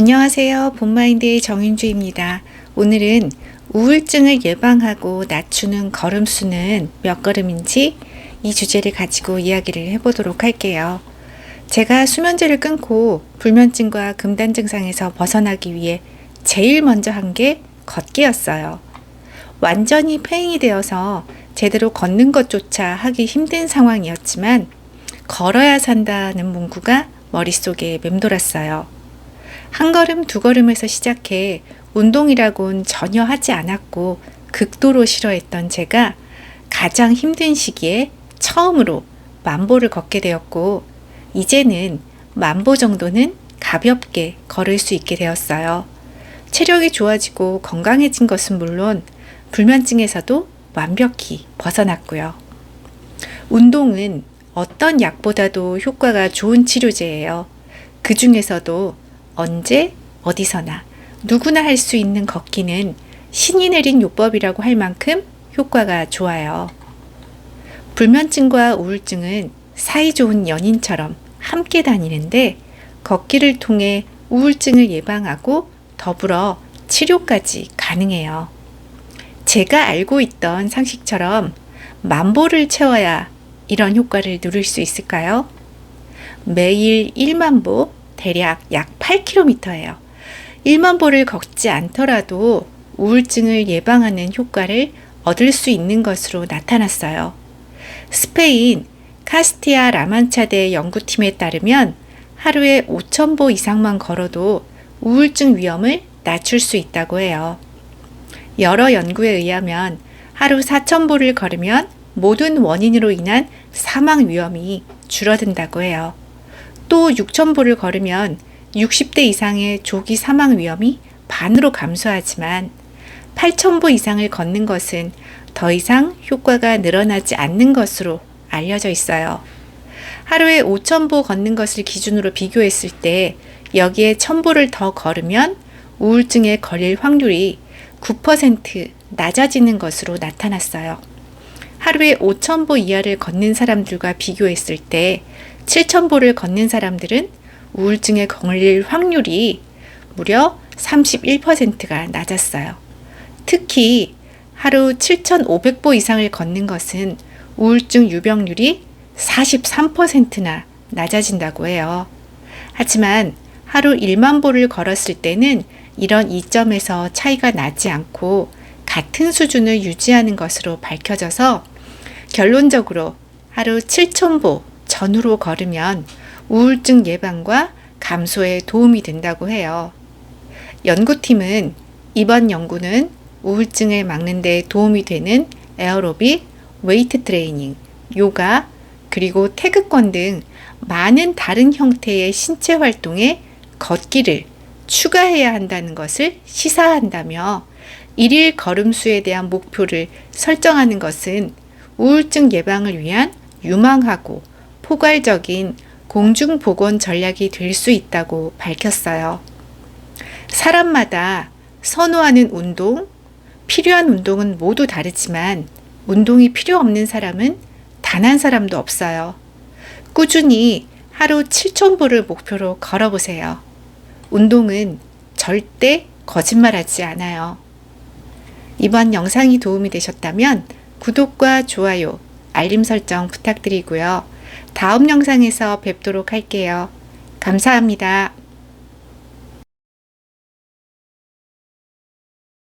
안녕하세요. 본마인드의 정윤주입니다. 오늘은 우울증을 예방하고 낮추는 걸음수는 몇 걸음인지 이 주제를 가지고 이야기를 해보도록 할게요. 제가 수면제를 끊고 불면증과 금단 증상에서 벗어나기 위해 제일 먼저 한 게 걷기였어요. 완전히 폐행이 되어서 제대로 걷는 것조차 하기 힘든 상황이었지만 걸어야 산다는 문구가 머릿속에 맴돌았어요. 한 걸음 두 걸음에서 시작해 운동이라곤 전혀 하지 않았고 극도로 싫어했던 제가 가장 힘든 시기에 처음으로 만보를 걷게 되었고 이제는 만보 정도는 가볍게 걸을 수 있게 되었어요. 체력이 좋아지고 건강해진 것은 물론 불면증에서도 완벽히 벗어났고요. 운동은 어떤 약보다도 효과가 좋은 치료제예요. 그 중에서도 언제, 어디서나 누구나 할 수 있는 걷기는 신이 내린 요법이라고 할 만큼 효과가 좋아요. 불면증과 우울증은 사이좋은 연인처럼 함께 다니는데 걷기를 통해 우울증을 예방하고 더불어 치료까지 가능해요. 제가 알고 있던 상식처럼 만보를 채워야 이런 효과를 누릴 수 있을까요? 매일 1만 보, 대략 약 8km예요. 1만 보를 걷지 않더라도 우울증을 예방하는 효과를 얻을 수 있는 것으로 나타났어요. 스페인 카스티아 라만차대 연구팀에 따르면 하루에 5,000보 이상만 걸어도 우울증 위험을 낮출 수 있다고 해요. 여러 연구에 의하면 하루 4,000보를 걸으면 모든 원인으로 인한 사망 위험이 줄어든다고 해요. 또 6,000보를 걸으면 60대 이상의 조기 사망 위험이 반으로 감소하지만 8,000보 이상을 걷는 것은 더 이상 효과가 늘어나지 않는 것으로 알려져 있어요. 하루에 5,000보 걷는 것을 기준으로 비교했을 때 여기에 1,000보를 더 걸으면 우울증에 걸릴 확률이 9% 낮아지는 것으로 나타났어요. 하루에 5,000보 이하를 걷는 사람들과 비교했을 때 7,000보를 걷는 사람들은 우울증에 걸릴 확률이 무려 31%가 낮았어요. 특히 하루 7,500보 이상을 걷는 것은 우울증 유병률이 43%나 낮아진다고 해요. 하지만 하루 1만 보를 걸었을 때는 이런 이점에서 차이가 나지 않고 같은 수준을 유지하는 것으로 밝혀져서 결론적으로 하루 7,000보 전후로 걸으면 우울증 예방과 감소에 도움이 된다고 해요. 연구팀은 이번 연구는 우울증을 막는 데 도움이 되는 에어로빅, 웨이트 트레이닝, 요가, 그리고 태극권 등 많은 다른 형태의 신체 활동에 걷기를 추가해야 한다는 것을 시사한다며 일일 걸음수에 대한 목표를 설정하는 것은 우울증 예방을 위한 유망하고 포괄적인 공중보건 전략이 될 수 있다고 밝혔어요. 사람마다 선호하는 운동, 필요한 운동은 모두 다르지만 운동이 필요 없는 사람은 단 한 사람도 없어요. 꾸준히 하루 7,000보를 목표로 걸어보세요. 운동은 절대 거짓말하지 않아요. 이번 영상이 도움이 되셨다면 구독과 좋아요, 알림 설정 부탁드리고요. 다음 영상에서 뵙도록 할게요. 감사합니다.